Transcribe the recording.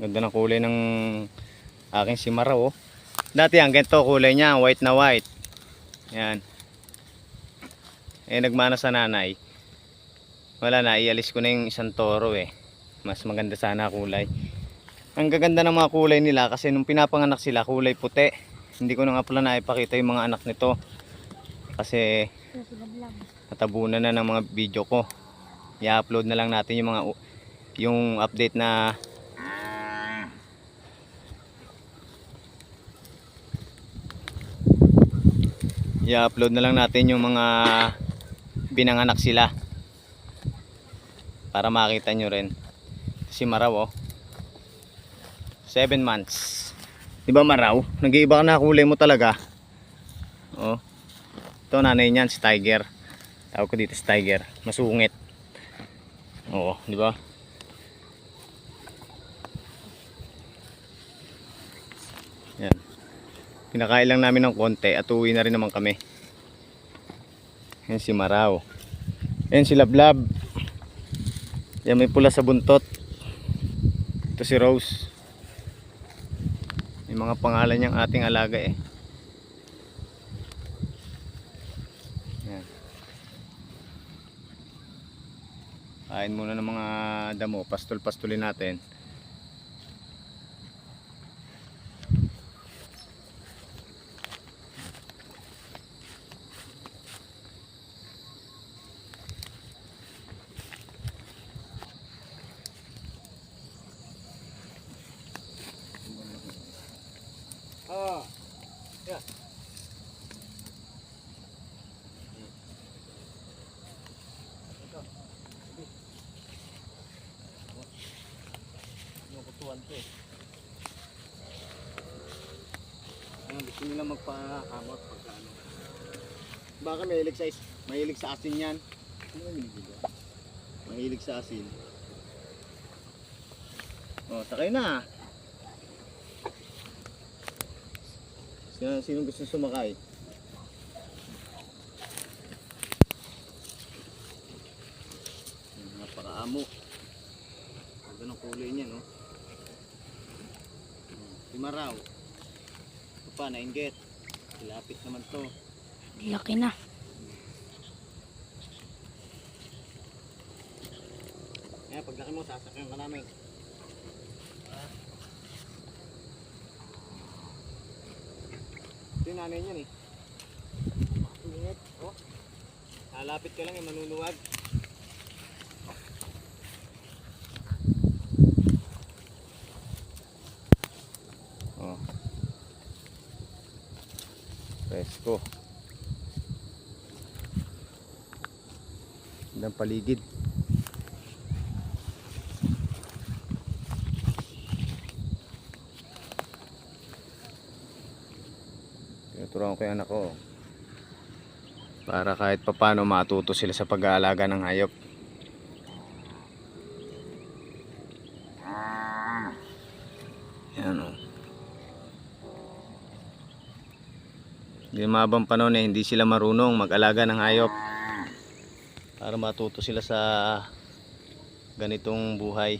Ganda ng kulay ng aking simara oh. Dati ang ganito kulay niya, white na white. Yan. Eh nagmana sa nanay. Wala na, ialis ko na yung isang toro eh. Mas maganda sana kulay. Ang gaganda ng mga kulay nila kasi nung pinapanganak sila kulay puti. Hindi ko na nga pala naipakita yung mga anak nito. Kasi natabunan na ng mga video ko. I-upload na lang natin yung mga yung update na i-upload na lang natin yung mga binanganak sila. Para makita nyo rin. Si Maraw oh. 7 months. Di ba Maraw? nag-iiba na kulay mo talaga. Oh. Ito nanay niyan si Tiger. Tawag ko dito si Tiger. Masungit. Oo di ba? Yan pinakain lang namin ng konti at uwi na rin naman kami. Yan si Maraw. Yan si Lablab. Yan may pula sa buntot. Ito si Rose. May mga pangalan niyang ating alaga eh. Yan kain muna ng mga damo. Pastol pastulin natin Ah, yeah. Ano, gusto nila magpahamot pagka ano. Baka mahilig sa, is- mahilig sa asin yan. Ano mahilig? Mahilig sa asin. Oh, sakay na. Sino, sino gusto sumakay? Napakaamo. Ganda ng kulay niya, no? Timaraw. Ito pa, nainggit. Lapit naman to. Laki na. Kaya paglaki mo, sasakyan ka namin. Ito yung nanay niyan eh. Ingat. Oh. Lalapit ka lang eh, manunuwag. Oh. Presko. Gandang paligid. Tinuturuan ko yung anak ko. Para kahit papano matuto sila sa pag-aalaga ng hayop. Yan o. Hindi mabang panahon eh, hindi sila marunong mag-alaga ng hayop. Para matuto sila sa ganitong buhay.